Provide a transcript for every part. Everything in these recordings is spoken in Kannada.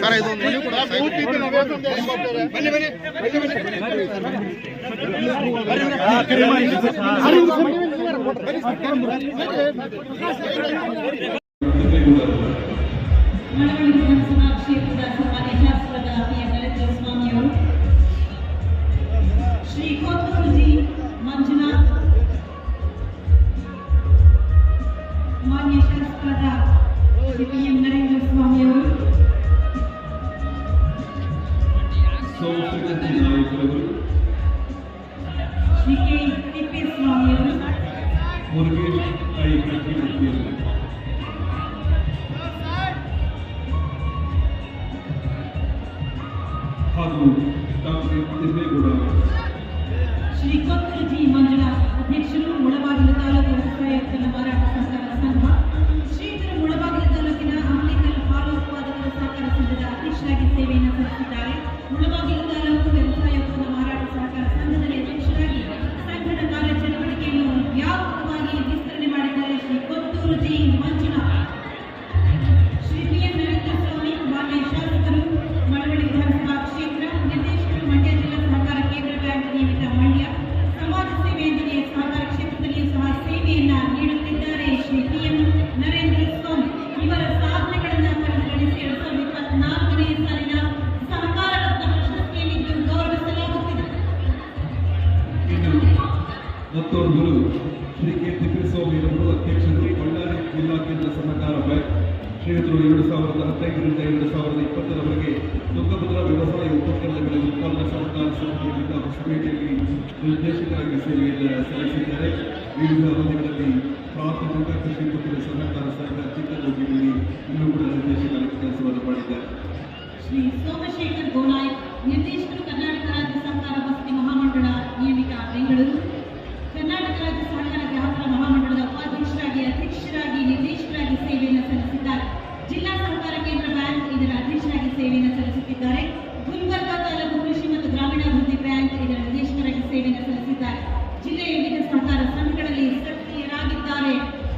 ಸರ್ ಇದು ಮನೆ ಕೂಡ ಬನ್ನಿ ಬನ್ನಿ ಮಳವಳ್ಳಿ ವಿಧಾನಸಭಾ ಶ್ರೀ ಕೆ ತಿಪ್ಪೇಸ್ವಾಮಿಯವರು ಮುರುಗೇಶ್ ಐ ಕಟ್ಟಿಮಟ್ಟಿಯವರು ಹಾಗೂ ಡಾಕ್ಟರ್ ತಿಮ್ಮೇಗೌಡ ಶ್ರೀ ಕೊತ್ತೂರುಜಿ ಮಂಜುನಾಥ್ ಅಧ್ಯಕ್ಷರು ಮುಳಬಾಗಿಲು ತಾಲೂಕು ವ್ಯವಸಾಯ ಉತ್ಪನ್ನ ಮಾರಾಟ ಸಹಕಾರ ಸಂಘ ಮತ್ತೊಬ್ಬರು ಶ್ರೀ ಕೆ. ತಿಪ್ಪೇಸ್ವಾಮಿರವರು ಅಧ್ಯಕ್ಷರು, ಬಳ್ಳಾರಿ ಜಿಲ್ಲಾ ಕೇಂದ್ರ ಸಹಕಾರ ಬ್ಯಾಂಕ್. ಶ್ರೀಯುತರು ಎರಡು ಸಾವಿರದ ಹದಿನೈದರಿಂದ ಎರಡು ಸಾವಿರದ ಇಪ್ಪತ್ತರವರೆಗೆ ತುಂಗಭದ್ರಾ ವ್ಯವಸಾಯ ಉಪಕರಣಗಳ ಉತ್ಪಾದನಾ ಸಹಕಾರ ಸಮಿತಿಯಿಂದ ಹೊಸಪೇಟೆಯಲ್ಲಿ ನಿರ್ದೇಶಕರಾಗಿ ಸೇವೆಯನ್ನು ಸಲ್ಲಿಸಿದ್ದಾರೆ. ವಿವಿಧ ಅವಧಿಗಳಲ್ಲಿ ಪ್ರಾಥಮಿಕ ಕೃಷಿ ಪತ್ತಿನ ಸಹಕಾರ ಸಂಘ ಚಿಕ್ಕದೋಗಿಯಲ್ಲಿ ಇನ್ನೂ ಕೂಡ ನಿರ್ದೇಶಕರಾಗಿ ಕೆಲಸವನ್ನು ಮಾಡಿದ್ದಾರೆ.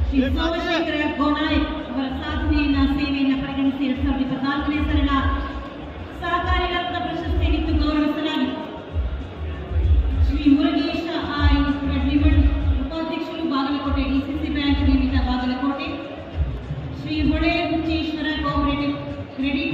ಶ್ರೀ ಸೋಮಶೇಖರ ಗೋನಾಯಕ್ ಅವರ ಸಾಧನೆಯನ್ನ ಸೇವೆಯನ್ನ ಪರಿಗಣಿಸಿ ಎರಡ್ ಸಾವಿರದ ಇಪ್ಪತ್ನಾಲ್ಕನೇ ಸಾಲಿನ ಸಹಕಾರಿ ರತ್ನ ಪ್ರಶಸ್ತಿಯನ್ನಿತ್ತು ಗೌರವಿಸಲಾಗಿದೆ ಶ್ರೀ ಮುರುಗೇಶ ಐ ಕಡ್ಲಿಮಠ್ ಉಪಾಧ್ಯಕ್ಷರು ಬಾಗಲಕೋಟೆ ಡಿಸಿಸಿ ಬ್ಯಾಂಕ್ ನಿಯಮಿತ Bagalkot Shri Hole Huchheshwara cooperative credit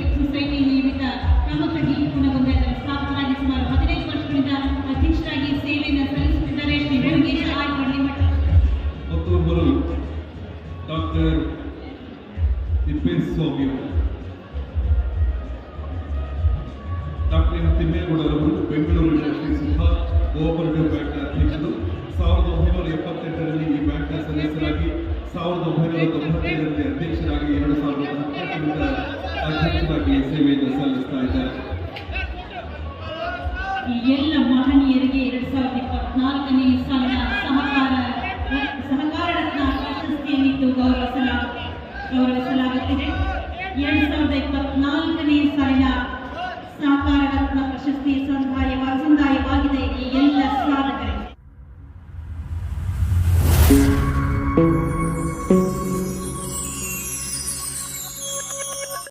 M ತಿಮ್ಮೇಗೌಡರವರು ಬೆಂಗಳೂರಿನ ಶ್ರೀ ಸುಧಾ ಕೋಆಪರೇಟಿವ್ ಬ್ಯಾಂಕ್ನ ಅಧ್ಯಕ್ಷರು. ಸಾವಿರದ ಒಂಬೈನೂರ ಎಪ್ಪತ್ತೆಂಟರಲ್ಲಿ ಈ ಬ್ಯಾಂಕ್ನ ಸದಸ್ಯರಾಗಿ, ಸಾವಿರದ ಒಂಬೈನೂರ ತೊಂಬತ್ತೈದರಲ್ಲಿ ಅಧ್ಯಕ್ಷರಾಗಿ ಎರಡು ಸಾವಿರದ ಹತ್ತೊಂಬತ್ತರಿಂದ ಅಧ್ಯಕ್ಷರಾಗಿ ಸೇವೆಯನ್ನು ಸಲ್ಲಿಸ್ತಾ ಇದ್ದಾರೆ. ಎಲ್ಲ ಮಹನೀಯರಿಗೆ ಎರಡ್ ಸಾವಿರದ ಇಪ್ಪತ್ನಾಲ್ಕನೇ ಸಾಲಿನ ಸಹಕಾರ ಸಹಕಾರ ರತ್ನ ಪ್ರಶಸ್ತಿಯನ್ನಿತ್ತು ಗೌರವಿಸಲಾ, ಗೌರವಿಸಲಾಗುತ್ತಿದೆ. ಎರಡ್ ಸಾವಿರದ ಇಪ್ಪತ್ನಾಲ್ಕನೇ ಸಾಲಿನ ಸಹಕಾರ ರತ್ನ ಪ್ರಶಸ್ತಿ ಸಂದಾಯ ಸಂದಾಯವಾಗಿದೆ ಈ ಎಲ್ಲ ಸಾಧಕರಿಗೆ